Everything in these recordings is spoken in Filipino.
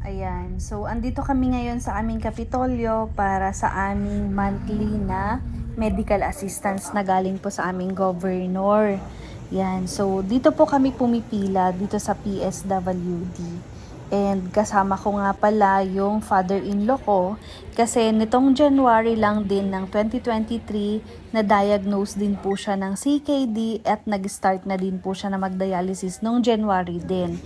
Ayan. So, andito kami ngayon sa aming Kapitolyo para sa aming monthly na medical assistance na galing po sa aming governor. Yan. So, dito po kami pumipila dito sa PSWD. And kasama ko nga pala yung father-in-law ko kasi nitong January lang din ng 2023 na diagnose din po siya ng CKD at nag-start na din po siya na mag-dialysis nung January din.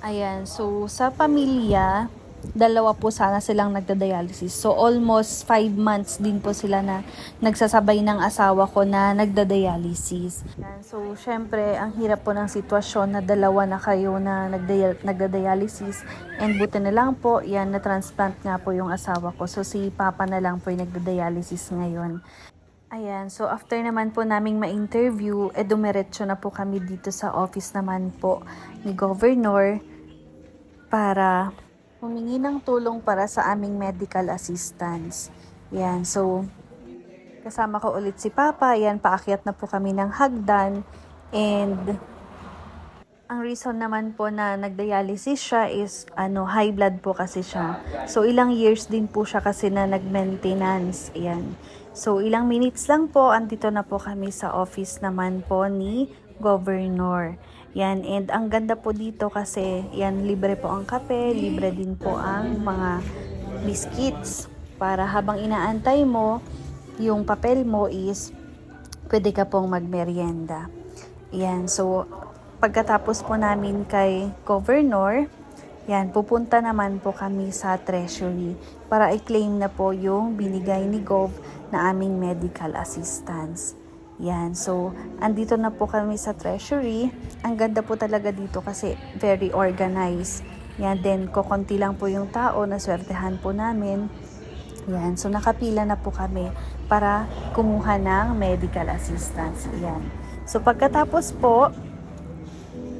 Ayan, so sa pamilya, dalawa po sana silang nagda-dialysis. So almost 5 months din po sila na nagsasabay ng asawa ko na nagda-dialysis. So syempre, ang hirap po ng sitwasyon na dalawa na kayo na nagda- nagda-dialysis. And buti na lang po, yan, na-transplant nga po yung asawa ko. So si Papa na lang po yung nagda-dialysis ngayon. Ayan, so after naman po naming ma-interview, eh dumiretso na po kami dito sa office naman po ni Governor para humingi ng tulong para sa aming medical assistance. Yan, so kasama ko ulit si Papa, yan, paakyat na po kami ng hagdan and ang reason naman po na nagdialysis siya is ano, high blood po kasi siya. So ilang years din po siya kasi na nag-maintenance. Yan. So ilang minutes lang po, andito na po kami sa office naman po ni Governor. Yan, and ang ganda po dito kasi yan, libre po ang kape, libre din po ang mga biscuits. Para habang inaantay mo, yung papel mo is pwede ka pong magmerienda. Yan, so pagkatapos po namin kay Governor, yan, pupunta naman po kami sa Treasury para i-claim na po yung binigay ni Gov na aming medical assistance. Yan, so andito na po kami sa Treasury. Ang ganda po talaga dito kasi very organized. Yan, then kokonti lang po yung tao na swertehan po namin. Yan, so nakapila na po kami para kumuha ng medical assistance. Yan. So pagkatapos po,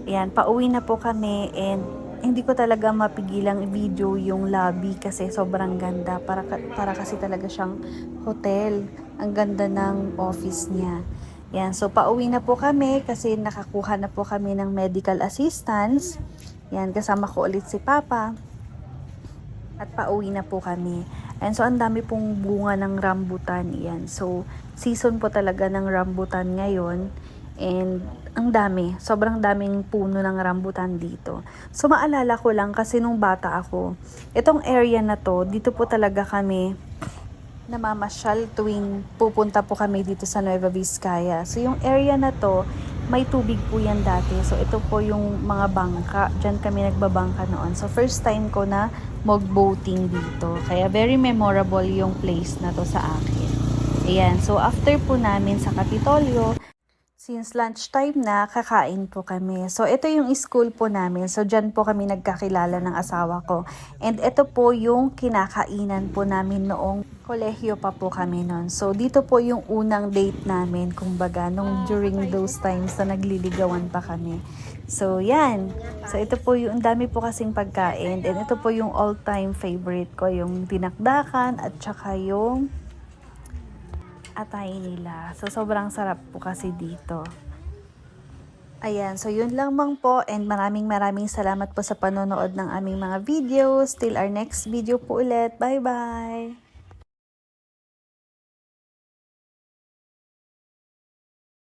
yan, pauwi na po kami and hindi ko talaga mapigilang i-video yung lobby kasi sobrang ganda. Para, para kasi talaga siyang hotel. Ang ganda ng office niya. Yan, so pauwi na po kami kasi nakakuha na po kami ng medical assistance. Yan, kasama ko ulit si Papa. At pauwi na po kami. And so, ang dami pong bunga ng rambutan. Yan. So, season po talaga ng rambutan ngayon. And ang dami. Sobrang daming puno ng rambutan dito. So, maalala ko lang kasi nung bata ako, itong area na to, dito po talaga kami namamasyal tuwing pupunta po kami dito sa Nueva Vizcaya. So, yung area na to, may tubig po yan dati. So, ito po yung mga bangka. Diyan kami nagbabangka noon. So, first time ko na mag-boating dito. Kaya, very memorable yung place na to sa akin. Ayan. So, after po namin sa Kapitolyo, Since lunchtime na, kakain po kami. So, ito yung school po namin. So, dyan po kami nagkakilala ng asawa ko. And ito po yung kinakainan po namin noong kolehiyo pa po kami noon. So, dito po yung unang date namin, kumbaga, nung during those times na nagliligawan pa kami. So, yan. So, ito po yung, dami po kasing pagkain. And ito po yung all-time favorite ko, yung dinakdakan at saka yung atay nila. So, sobrang sarap po kasi dito. Ayan, so yun lang mang po and maraming maraming salamat po sa panonood ng aming mga videos. Till our next video po ulit. Bye-bye!